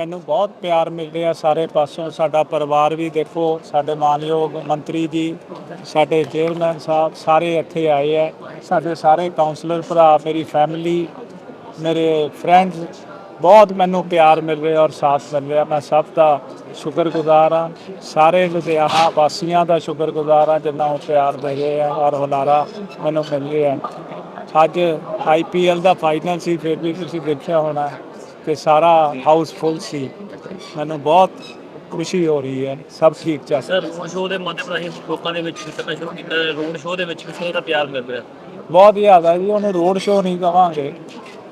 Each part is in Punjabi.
ਮੈਨੂੰ ਬਹੁਤ ਪਿਆਰ ਮਿਲ ਰਿਹਾ ਸਾਰੇ ਪਾਸੋਂ ਸਾਡਾ ਪਰਿਵਾਰ ਵੀ ਦੇਖੋ, ਸਾਡੇ ਮਾਨਯੋਗ ਮੰਤਰੀ ਜੀ, ਸਾਡੇ ਚੇਅਰਮੈਨ ਸਾਹਿਬ ਸਾਰੇ ਇੱਥੇ ਆਏ ਆ। ਸਾਡੇ ਸਾਰੇ ਕਾਉਂਸਲਰ ਭਰਾ, ਮੇਰੀ ਫੈਮਿਲੀ ਮੇਰੇ ਫਰੈਂਡਸ ਬਹੁਤ ਮੈਨੂੰ ਪਿਆਰ ਮਿਲ ਰਿਹਾ ਔਰ ਸਾਥ ਮਿਲ ਰਿਹਾ। ਮੈਂ ਸਭ ਦਾ ਸ਼ੁਕਰਗੁਜ਼ਾਰ ਹਾਂ। ਸਾਰੇ ਲੁਧਿਆਣਾ ਵਾਸੀਆਂ ਦਾ ਸ਼ੁਕਰਗੁਜ਼ਾਰ ਹਾਂ ਜਿੰਨਾ ਉਹ ਪਿਆਰ ਦੇ ਰਹੇ ਆ ਔਰ ਹੁਲਾਰਾ ਮੈਨੂੰ ਮਿਲ ਰਿਹਾ। ਅੱਜ ਆਈਪੀਐਲ ਦਾ ਫਾਈਨਲ ਸੀ, ਫਿਰ ਵੀ ਤੁਸੀਂ ਦੇਖਿਆ ਹੋਣਾ। ਕਿ ਸਾਰਾ ਹਾਊਸ ਫੁੱਲ ਸੀ। ਮੈਨੂੰ ਬਹੁਤ ਖੁਸ਼ੀ ਹੋ ਰਹੀ ਹੈ। ਸਭ ਠੀਕ ਚੱਲ ਸਰ ਰੋਡ ਸ਼ੋਅ ਦੇ ਮਾਧਿਅਮ ਰਾਹੀਂ ਲੋਕਾਂ ਦੇ ਵਿੱਚ ਕਰਨਾ ਸ਼ੁਰੂ ਕੀਤਾ ਰੋਡ ਸ਼ੋਅ ਦੇ ਵਿੱਚ ਕਿਸੇ ਦਾ ਪਿਆਰ ਮਿਲ ਰਿਹਾ? ਬਹੁਤ ਜ਼ਿਆਦਾ ਜੀ ਉਹਨੂੰ ਰੋਡ ਸ਼ੋਅ ਨਹੀਂ ਕਵਾਂਗੇ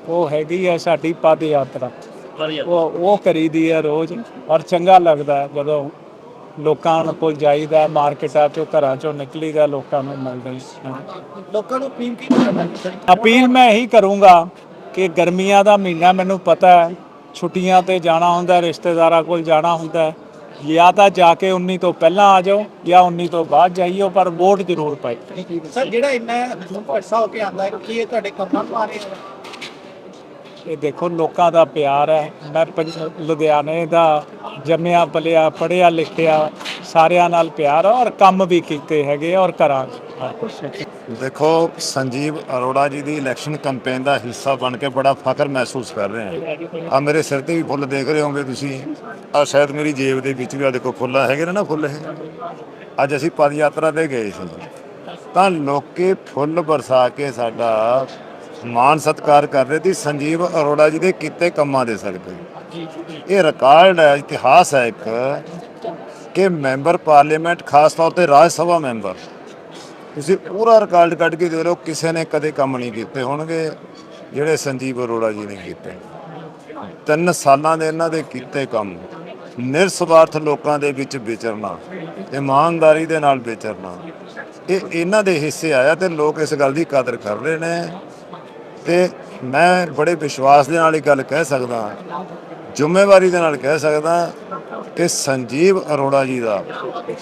ਉਹ ਹੈਗੀ ਹੈ ਸਾਡੀ ਪਦ ਯਾਤਰਾ। ਉਹ ਉਹ ਕਰੀਦੀ ਹੈ ਰੋਜ਼। ਔਰ ਚੰਗਾ ਲੱਗਦਾ ਹੈ ਜਦੋਂ ਲੋਕਾਂ ਕੋਲ ਜਾਈਦਾ ਮਾਰਕੀਟਾਂ ਚੋਂ ਘਰਾਂ ਚੋਂ ਨਿਕਲੀਦਾ ਲੋਕਾਂ ਨੂੰ ਮਿਲਦਾ ਹੈ। ਲੋਕਾਂ ਨੂੰ ਅਪੀਲ ਕੀ ਅਪੀਲ ਮੈਂ ਇਹੀ ਕਰੂੰਗਾ ਕਿ ਗਰਮੀਆਂ ਦਾ ਮਹੀਨਾ ਮੈਨੂੰ ਪਤਾ ਹੈ ਛੁੱਟੀਆਂ ਤੇ ਜਾਣਾ ਹੁੰਦਾ ਰਿਸ਼ਤੇਦਾਰਾਂ ਕੋਲ ਜਾਣਾ ਹੁੰਦਾ ਹੈ। ਜਾਂ ਤਾਂ ਜਾ ਕੇ 19 ਤੋਂ ਪਹਿਲਾਂ ਆ ਜਾਓ ਜਾਂ 19 ਤੋਂ ਬਾਅਦ ਜਾਈਓ ਪਰ ਵੋਟ ਜ਼ਰੂਰ ਪਾਈ। ਸਰ ਜਿਹੜਾ ਇੰਨਾ ਪੈਸਾ ਹੋ ਕੇ ਆਂਦਾ ਹੈ ਕੀ ਇਹ ਤੁਹਾਡੇ ਕੰਮਾਂ ਨੂੰ ਆ ਰਿਹਾ ਇਹ ਦੇਖੋ ਲੋਕਾਂ ਦਾ ਪਿਆਰ ਹੈ। ਮੈਂ ਲੁਧਿਆਣੇ ਦਾ ਜੰਮਿਆ ਪਲਿਆ ਪੜਿਆ ਲਿਖਿਆ ਸਾਰਿਆਂ ਨਾਲ ਪਿਆਰ ਔਰ ਕੰਮ ਵੀ ਕੀਤੇ ਹੈਗੇ ਔਰ ਕਰਾਂਗੇ ਦੇਖੋ, ਸੰਜੀਵ ਅਰੋੜਾ ਜੀ ਦੀ ਇਲੈਕਸ਼ਨ ਕੈਂਪੇਨ ਦਾ ਹਿੱਸਾ ਬਣ ਕੇ ਬੜਾ ਫਖਰ ਮਹਿਸੂਸ ਕਰ ਰਹੇ ਹਾਂ। ਆ ਮੇਰੇ ਸਿਰ ਤੇ ਵੀ ਫੁੱਲ ਦੇਖ ਰਹੇ ਹੋਗੇ ਤੁਸੀਂ। ਆ ਸ਼ਾਇਦ ਮੇਰੀ ਜੇਬ ਦੇ ਵਿੱਚ ਵੀ ਆ ਦੇਖੋ ਫੁੱਲ ਹੈਗੇ ਨੇ ਨਾ ਫੁੱਲ ਇਹ। ਅੱਜ ਅਸੀਂ ਪਦ ਯਾਤਰਾ ਤੇ ਗਏ ਸੀ। ਤਾਂ ਲੋਕੇ ਫੁੱਲ ਬਰਸਾ ਕੇ ਸਾਡਾ ਮਾਨ ਸਤਿਕਾਰ ਕਰ ਰਹੇ ਸੀ। ਸੰਜੀਵ ਅਰੋੜਾ ਜੀ ਦੇ ਕੀਤੇ ਕੰਮਾਂ ਦੇ ਸਕਦੇ ਇਹ ਰਿਕਾਰਡ ਹੈ, ਇਤਿਹਾਸ ਹੈ ਇੱਕ ਕਿ ਮੈਂਬਰ ਪਾਰਲੀਮੈਂਟ ਖਾਸ ਤੌਰ ਤੇ ਰਾਜ ਸਭਾ ਮੈਂਬਰ ਤੁਸੀਂ ਪੂਰਾ ਰਿਕਾਰਡ ਕੱਢ ਕੇ ਦੇ ਲਓ ਕਿਸੇ ਨੇ ਕਦੇ ਕੰਮ ਨਹੀਂ ਕੀਤੇ ਹੋਣਗੇ, ਜਿਹੜੇ ਸੰਜੀਵ ਅਰੋੜਾ ਜੀ ਨੇ ਕੀਤੇ। ਤਿੰਨ ਸਾਲਾਂ ਦੇ ਇਹਨਾਂ ਦੇ ਕੀਤੇ ਕੰਮ, ਨਿਰਸਵਾਰਥ ਲੋਕਾਂ ਦੇ ਵਿੱਚ ਵਿਚਰਨਾ, ਇਮਾਨਦਾਰੀ ਦੇ ਨਾਲ ਵਿਚਰਨਾ। ਇਹ ਇਹਨਾਂ ਦੇ ਹਿੱਸੇ ਆਇਆ ਤੇ ਲੋਕ ਇਸ ਗੱਲ ਦੀ ਕਦਰ ਕਰ ਰਹੇ ਨੇ। ਤੇ ਮੈਂ ਬੜੇ ਵਿਸ਼ਵਾਸ ਦੇ ਨਾਲ ਇਹ ਗੱਲ ਕਹਿ ਸਕਦਾ, ਜ਼ਿੰਮੇਵਾਰੀ ਦੇ ਨਾਲ ਕਹਿ ਸਕਦਾ ਕਿ ਸੰਜੀਵ ਅਰੋੜਾ ਜੀ ਦਾ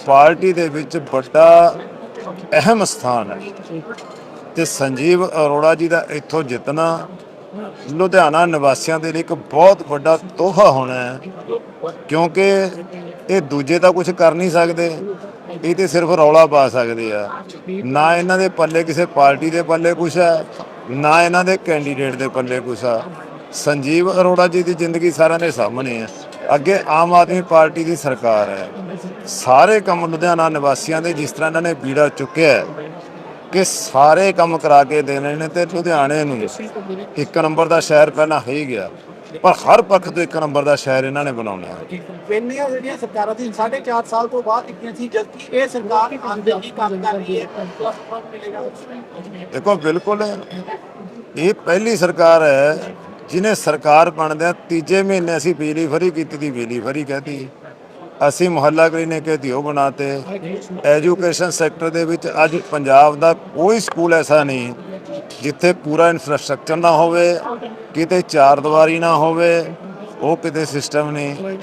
ਪਾਰਟੀ ਦੇ ਵਿੱਚ ਵੱਡਾ ਅਹਿਮ ਸਥਾਨ ਹੈ ਤੇ ਸੰਜੀਵ ਅਰੋੜਾ ਜੀ ਦਾ ਇੱਥੋਂ ਜਿੱਤਣਾ ਲੁਧਿਆਣਾ ਨਿਵਾਸੀਆਂ ਦੇ ਲਈ ਇੱਕ ਬਹੁਤ ਵੱਡਾ ਤੋਹਫਾ ਹੋਣਾ ਹੈ, ਕਿਉਂਕਿ ਇਹ ਦੂਜੇ ਤਾਂ ਕੁਝ ਕਰ ਨਹੀਂ ਸਕਦੇ, ਇਹ ਤੇ ਸਿਰਫ ਰੌਲਾ ਪਾ ਸਕਦੇ ਆ। ਨਾ ਇਹਨਾਂ ਦੇ ਪੱਲੇ ਕਿਸੇ ਪਾਰਟੀ ਦੇ ਪੱਲੇ ਕੁਛ ਹੈ, ਨਾ ਇਹਨਾਂ ਦੇ ਕੈਂਡੀਡੇਟ ਦੇ ਪੱਲੇ ਕੁਛ ਆ। ਸੰਜੀਵ ਅਰੋੜਾ ਜੀ ਦੀ ਜ਼ਿੰਦਗੀ ਸਾਰਿਆਂ ਦੇ ਸਾਹਮਣੇ ਹੈ। ਅੱਗੇ ਆਮ ਆਦਮੀ ਪਾਰਟੀ ਦੀ ਸਰਕਾਰ ਹੈ। ਸਾਰੇ ਕੰਮ ਲੁਧਿਆਣਾ ਨਿਵਾਸੀਆਂ ਦੇ ਜਿਸ ਤਰ੍ਹਾਂ ਇਹਨਾਂ ਨੇ ਬੀੜਾ ਚੁੱਕਿਆ ਹੈ ਕਿ ਸਾਰੇ ਕੰਮ ਕਰਾ ਕੇ ਦੇਣੇ ਨੇ ਤੇ ਲੁਧਿਆਣੇ ਨੂੰ ਇੱਕ ਨੰਬਰ ਦਾ ਸ਼ਹਿਰ ਪਹਿਲਾਂ ਹੈ ਹੀ ਗਿਆ। ਪਰ ਹਰ ਪੱਖ ਤੋਂ ਇੱਕ ਨੰਬਰ ਦਾ ਸ਼ਹਿਰ ਇਹਨਾਂ ਨੇ ਬਣਾਉਣਾ ਹੈ। ਪਹਿਲੀਆਂ ਜਿਹੜੀਆਂ ਸਰਕਾਰਾਂ ਸੀ 4.5 ਸਾਲ ਤੋਂ ਬਾਅਦ ਕੀਤੀਆਂ ਸੀ ਜਦਕਿ ਇਹ ਸਰਕਾਰ ਆਂਦੇ ਹੀ ਕੰਮ ਕਰ ਰਹੀ ਹੈ। ਦੇਖੋ ਬਿਲਕੁਲ ਇਹ ਪਹਿਲੀ ਸਰਕਾਰ ਹੈ ਜਿਹਨੇ ਸਰਕਾਰ ਬਣਦਿਆਂ ਤੀਜੇ ਮਹੀਨੇ ਅਸੀਂ ਬਿਜਲੀ ਫਰੀ ਕੀਤੀ ਦੀ ਬਿਜਲੀ ਫਰੀ ਕਹਤੀ। ਅਸੀਂ ਮੁਹੱਲਾ ਕਲੀਨਿਕ ਦੀ ਉਹ ਬਣਾਤੇ। ਐਜੂਕੇਸ਼ਨ ਸੈਕਟਰ ਦੇ ਵਿੱਚ ਅੱਜ ਪੰਜਾਬ ਦਾ ਕੋਈ ਸਕੂਲ ਐਸਾ ਨਹੀਂ ਜਿੱਥੇ ਪੂਰਾ ਇਨਫਰਾਸਟ੍ਰਕਚਰ ਨਾ ਹੋਵੇ, ਕਿਤੇ ਚਾਰ ਦੀਵਾਰੀ ਨਾ ਹੋਵੇ, ਉਹ ਕਿਤੇ ਸਿਸਟਮ ਨਹੀਂ।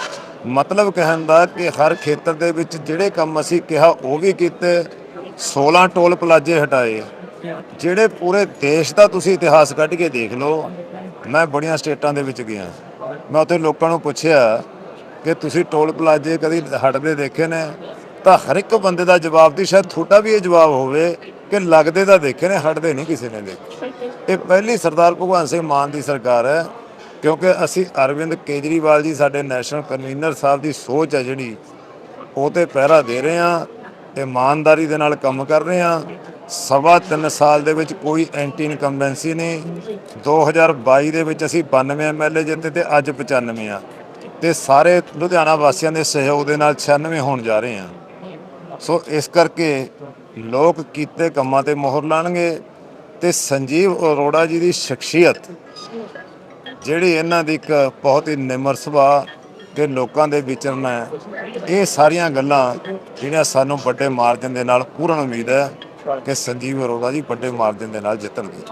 ਮਤਲਬ ਕਹਿਣ ਦਾ ਕਿ ਹਰ ਖੇਤਰ ਦੇ ਵਿੱਚ ਜਿਹੜੇ ਕੰਮ ਅਸੀਂ ਕਿਹਾ ਉਹ ਵੀ ਕੀਤੇ 16 ਟੋਲ ਪਲਾਜ਼ੇ ਹਟਾਏ। ਜਿਹੜੇ ਪੂਰੇ ਦੇਸ਼ ਦਾ ਤੁਸੀਂ ਇਤਿਹਾਸ ਕੱਢ ਕੇ ਦੇਖ ਲਓ ਮੈਂ ਬੜੀਆਂ ਸਟੇਟਾਂ ਦੇ ਵਿੱਚ ਗਿਆ। ਮੈਂ ਉੱਥੇ ਲੋਕਾਂ ਨੂੰ ਪੁੱਛਿਆ ਕਿ ਤੁਸੀਂ ਟੋਲ ਪਲਾਜ਼ੇ ਕਦੀ ਹਟਦੇ ਦੇਖੇ ਨੇ? ਤਾਂ ਹਰ ਇੱਕ ਬੰਦੇ ਦਾ ਜਵਾਬ ਦੀ ਸ਼ਾਇਦ ਤੁਹਾਡਾ ਵੀ ਇਹ ਜਵਾਬ ਹੋਵੇ ਕਿ ਲੱਗਦੇ ਤਾਂ ਦੇਖੇ ਨੇ ਹਟਦੇ ਨਹੀਂ ਕਿਸੇ ਨੇ ਦੇਖੇ। ਇਹ ਪਹਿਲੀ ਸਰਦਾਰ ਭਗਵੰਤ ਸਿੰਘ ਮਾਨ ਦੀ ਸਰਕਾਰ ਹੈ, ਕਿਉਂਕਿ ਅਸੀਂ ਅਰਵਿੰਦ ਕੇਜਰੀਵਾਲ ਜੀ, ਸਾਡੇ ਨੈਸ਼ਨਲ ਕਨਵੀਨਰ ਸਾਹਿਬ ਦੀ ਸੋਚ ਹੈ ਜਿਹੜੀ, ਉਹ ਤੇ ਪਹਿਰਾ ਦੇ ਰਹੇ ਹਾਂ ਇਮਾਨਦਾਰੀ ਦੇ ਨਾਲ ਕੰਮ ਕਰ ਰਹੇ ਹਾਂ। ਸਵਾ ਤਿੰਨ ਸਾਲ ਦੇ ਵਿੱਚ ਕੋਈ ਐਂਟੀ ਇਨਕੰਬੈਂਸੀ ਨਹੀਂ 2022 ਦੇ ਵਿੱਚ ਅਸੀਂ 92 ਐਮਐਲਏ ਜਿੱਤੇ ਤੇ ਅੱਜ 95 ਆ। ਤੇ ਸਾਰੇ ਲੁਧਿਆਣਾ ਵਾਸੀਆਂ ਦੇ ਸਹਿਯੋਗ ਦੇ ਨਾਲ 96 ਹੋਣ ਜਾ ਰਹੇ ਹਾਂ ਸੋ ਇਸ ਕਰਕੇ ਲੋਕ ਕੀਤੇ ਕੰਮਾਂ ਤੇ ਮੋਹਰ ਲਾਣਗੇ ਤੇ ਸੰਜੀਵ ਅਰੋੜਾ ਜੀ ਦੀ ਸ਼ਖਸੀਅਤ, ਜਿਹੜੀ ਇਹਨਾਂ ਦੀ ਇੱਕ ਬਹੁਤ ਹੀ ਨਿਮਰ ਸੁਭਾਅ ਕਿ ਲੋਕਾਂ ਦੇ ਵਿਚਰਨਾ ਹੈ, ਇਹ ਸਾਰੀਆਂ ਗੱਲਾਂ ਜਿਹੜੀਆਂ ਸਾਨੂੰ ਵੱਡੇ ਮਾਰਜਨ ਦੇ ਨਾਲ ਪੂਰਨ ਉਮੀਦ ਹੈ। ਕਿ ਸੰਜੀਵ ਅਰੋੜਾ ਜੀ ਵੱਡੇ ਮਾਰਜਨ ਦੇ ਨਾਲ ਜਿੱਤਣਗੇ।